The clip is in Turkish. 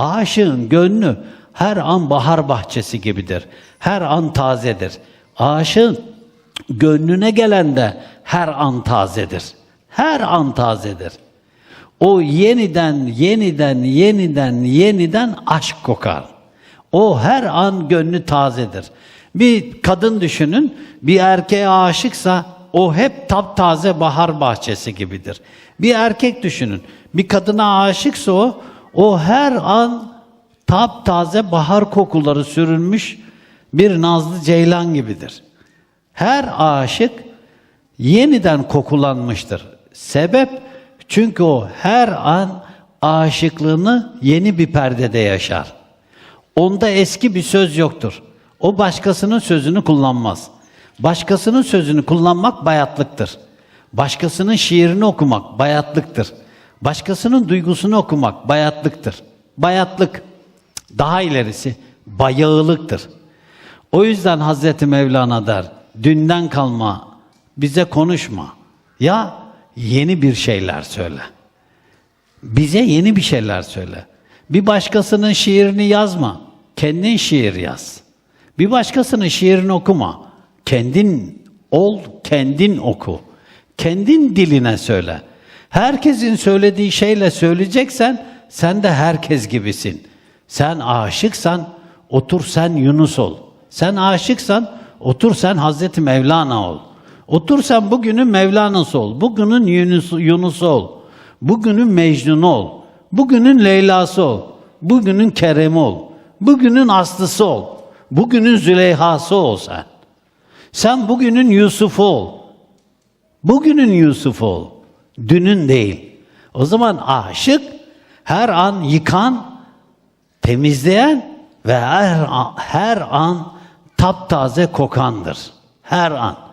Aşığın gönlü her an bahar bahçesi gibidir. Her an tazedir. Aşığın gönlüne gelen de her an tazedir. Her an tazedir. O yeniden, yeniden, yeniden, yeniden aşk kokar. O her an gönlü tazedir. Bir kadın düşünün, bir erkeğe aşıksa o hep taptaze bahar bahçesi gibidir. Bir erkek düşünün, bir kadına aşıksa o, o her an taptaze bahar kokuları sürülmüş bir nazlı ceylan gibidir. Her aşık yeniden kokulanmıştır. Sebep çünkü o her an aşıklığını yeni bir perdede yaşar. Onda eski bir söz yoktur. O başkasının sözünü kullanmaz. Başkasının sözünü kullanmak bayatlıktır. Başkasının şiirini okumak bayatlıktır. Başkasının duygusunu okumak bayatlıktır. Bayatlık. Daha ilerisi bayağılıktır. O yüzden Hazreti Mevlana der, dünden kalma, bize konuşma. Ya yeni bir şeyler söyle. Bize yeni bir şeyler söyle. Bir başkasının şiirini yazma, kendin şiir yaz. Bir başkasının şiirini okuma, kendin ol, kendin oku. Kendin diline söyle. Herkesin söylediği şeyle söyleyeceksen sen de herkes gibisin. Sen aşıksan otur sen Yunus ol. Sen aşıksan otur sen Hazreti Mevlana ol. Otur sen bugünün Mevlana'sı ol. Bugünün Yunus, Yunus ol. Bugünün Mecnun ol. Bugünün Leyla'sı ol. Bugünün Kerem'i ol. Bugünün Aslısı ol. Bugünün Züleyha'sı ol sen. Sen bugünün Yusuf'u ol. Bugünün Yusuf ol. Dünün değil. O zaman aşık her an yıkan, temizleyen ve her an, her an taptaze kokandır. Her an.